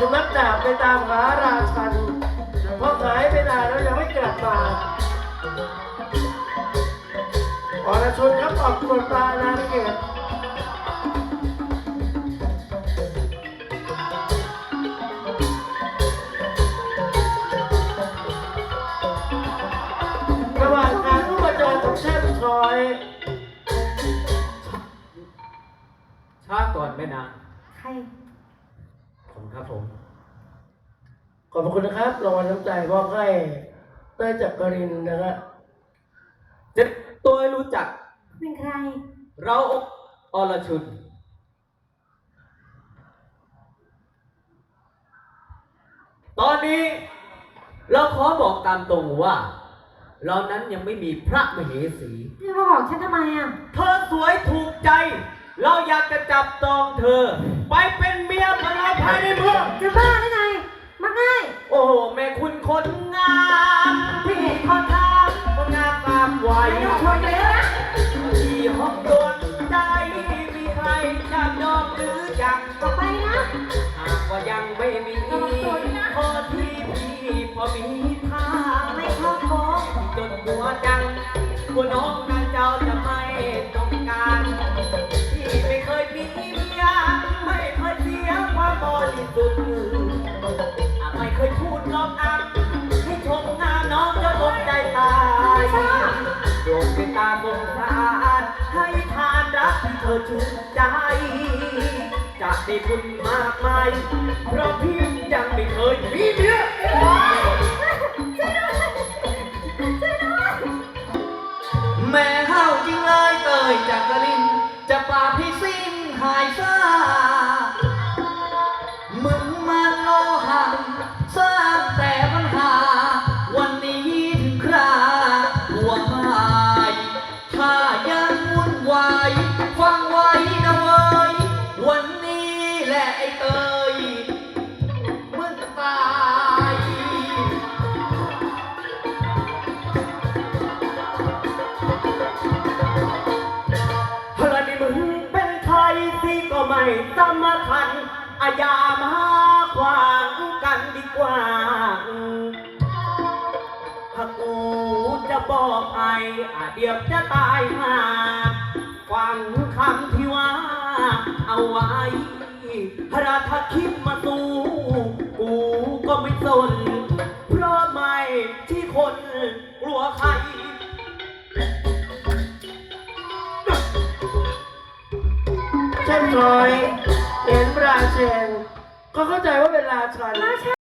สุนัขดาบไปตามหาราชันเพราะหายไปนานแล้วยังไม่กลับมาอรชุนครับออกตรวจตรานาเกตระหว่างการที่มาเจอกับแช่มชอย ช้าก่อนแม่นาง ใครขอบคุณครับผม ขอบคุณนะครับรางวัลน้ำใจมอบให้เต้ยจักรินนะครับเจ็ดตัวให้รู้จัก เป็นใคร เราอรชุน ตอนนี้ เราขอบอกตามตรงว่า เรานั้นยังไม่มีพระมเหสีพี่มาบอกฉันทำไมอะ เธอสวยถูกใจ เราอยากจะจับตองเธอ ไปเป็นเมียของเราภายในเมือง จะบ้าได้ไงมาง่ายโอ้โห แม่คุณคนงามที่ขอทางคนงามตามวัยไม่ต้องชวนเลยนะที่ห้องโดนใจมีใครจะยอมหรือยังออกไปนะ หากว่ายังไม่มีระวังตัวด้วยนะพอที่พี่พอมีทางไม่ชอบโกงจนตัวจังกลัวน้อง เป็นตาสงสารให้ทานรักที่เธอชื่นใจ จะได้บุญมากมายเพราะพี่ยังไม่เคยมีเมียแม่เฮาจริงเลยเตยจากกลิน จะปาพี่สิ้นหายซา ที่ก็ไม่สำคัญอาอย่ามาขวางกันดีกว่าถ้ากูจะบอกไอ้เดี๋ยวจะตายหาฟังคำที่ว่า เอาไว้ราถ้าคิดมาสู้กูก็ไม่สน เพราะไม่ที่คน แช่มชอย เห็นราเชนก็เข้าใจว่าเป็นราชัน ราชั